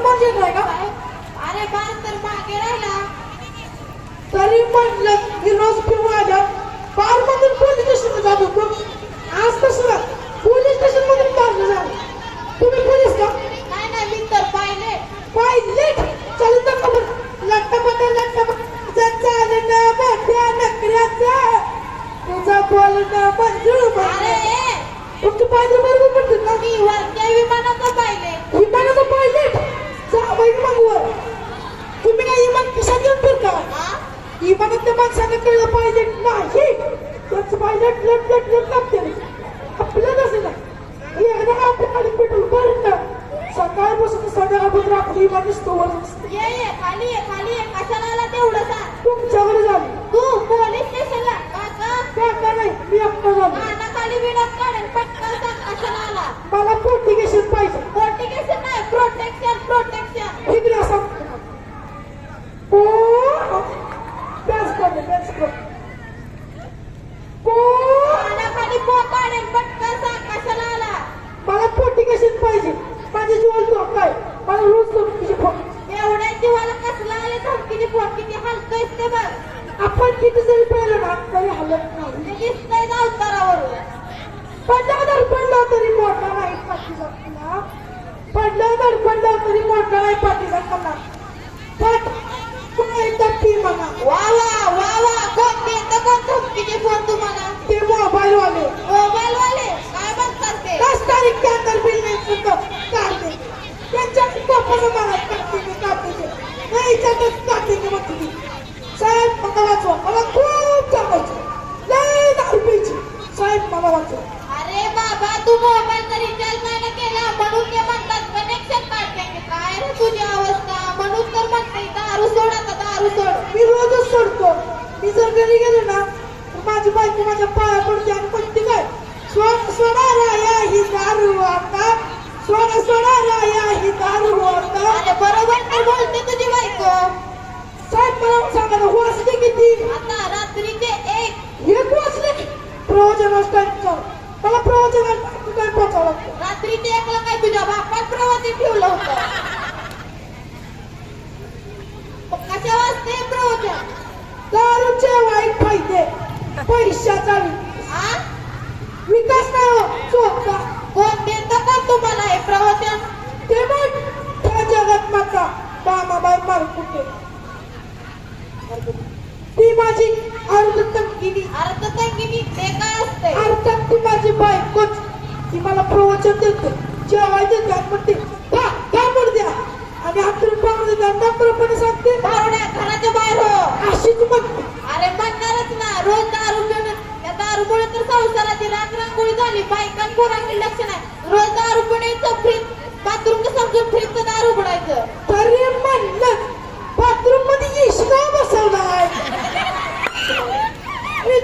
का? अरे बार तर मागे राहिला. तरी म्हणलं मी रोज फिरून आल्या बार मधून पोलीस स्टेशन जात. आज नाही पोलीस स्टेशन मधून मारलं झालं. तुम्ही पोलीस का? नाही नाही मी तर पाहिले. पाहिले चालू तर खबर लट्टपट लट्टपट चालणं मोठ्या नकऱ्याचं. तुझं बोलणं मंजूर अरे तुमची पाहिजे बरोबर पडतील ना? मी वरच्या विमानाचं पाहिले विमानाचं पायलट जावई मग वर तुम्ही काय विमान खिशात घेऊन फिरता इमानातल्या विमानातल्या कळलं पायलट नाही. त्याच पायलट लट लट लट लागते आपलं नसेल एकदा आपल्याकडे पेट्रोल भरलं सकाळपासून संध्याकाळपर्यंत आपली विमान दिसतो वर दिसते खाली ये खाली धमकीने फोन किती हलकं ते बघ. आपण किती जरी पाहिलं ना तरी हलत नाही. दिसतंय ना उत्तरावरून पडला तर पडला तरी मोठा नाही पाठीचा कल्ला पडला तर पडला तरी मोठा नाही पाठीचा कल्ला पट पुन्हा एकदा पी म्हणा. वा वा वा वा. कोण देतं कोण धमकीने फोन तुम्हाला? ते मोबाईल वाले मोबाईल वाले काय म्हणतात ते? दस तारीख बिल नहीं त्यांच्या मला काढते काढते नाही त्याच्यातच काढते ते मग तुम्ही साहेब मला मला खूप चालायचं लय दारू प्यायची. साहेब मला वाचवा. अरे बाबा तू मोबाईल तरी रिचार्ज नाही केला? म्हणून ते म्हणतात कनेक्शन काढते काय रे तुझी अवस्था? म्हणून तर म्हणते दारू सोड आता दारू सोड. मी रोजच सोडतो. मी जर घरी गेलो ना माझी बायको माझ्या पाया पडते आणि म्हणते काय? सोड सोडा राया ही दारू आता. सोडा सोडा राया ही दारू आता. बरोबर बोलते तुझी बायको साहेब मला सांगा ना वाचले किती आता रात्रीचे एक एक वाचले प्रवचन टाईमचं मला प्रवचन लागतं रात्रीचे एकला काय तुझ्या बापात प्रवासी ठेवलं होतं? कशा वाजते प्रवचन? दारूचे वाईट फायदे पैशाचा विकास. नाही हो कोण देतं का तुम्हाला हे प्रवचन? ते मग त्या जगात माता बामाबाई मारकुटे ती माझी अर्ध तंगिनी अर्ध तंगिनी ते काय असते अर्थात ती माझी बायकोच. ती मला प्रवचन देते जेवाय देते आणि म्हणते का का म्हणू द्या आणि हातून पाहून देते आणि नम्रपणे सांगते दारुड्या घराच्या बाहेर हो अशीच म्हणते अरे म्हणणारच ना रोज दारू पिऊन त्या दारूमुळे तर संसाराची राख रांगोळी झाली बायकां पोरांकडे लक्ष नाही रोज दारू पिण्याचं फ्रीज बाथरूम समजून फ्रीजचं दारू उघडायचं तरी म्हणलं बाथरूममध्ये इशका बसवलाय अरे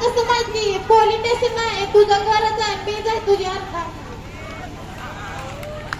कसं काय माहिती मला कसं पोलीस स्टेशन तुझं घरच आहे. मी जाय तुझी अर्थात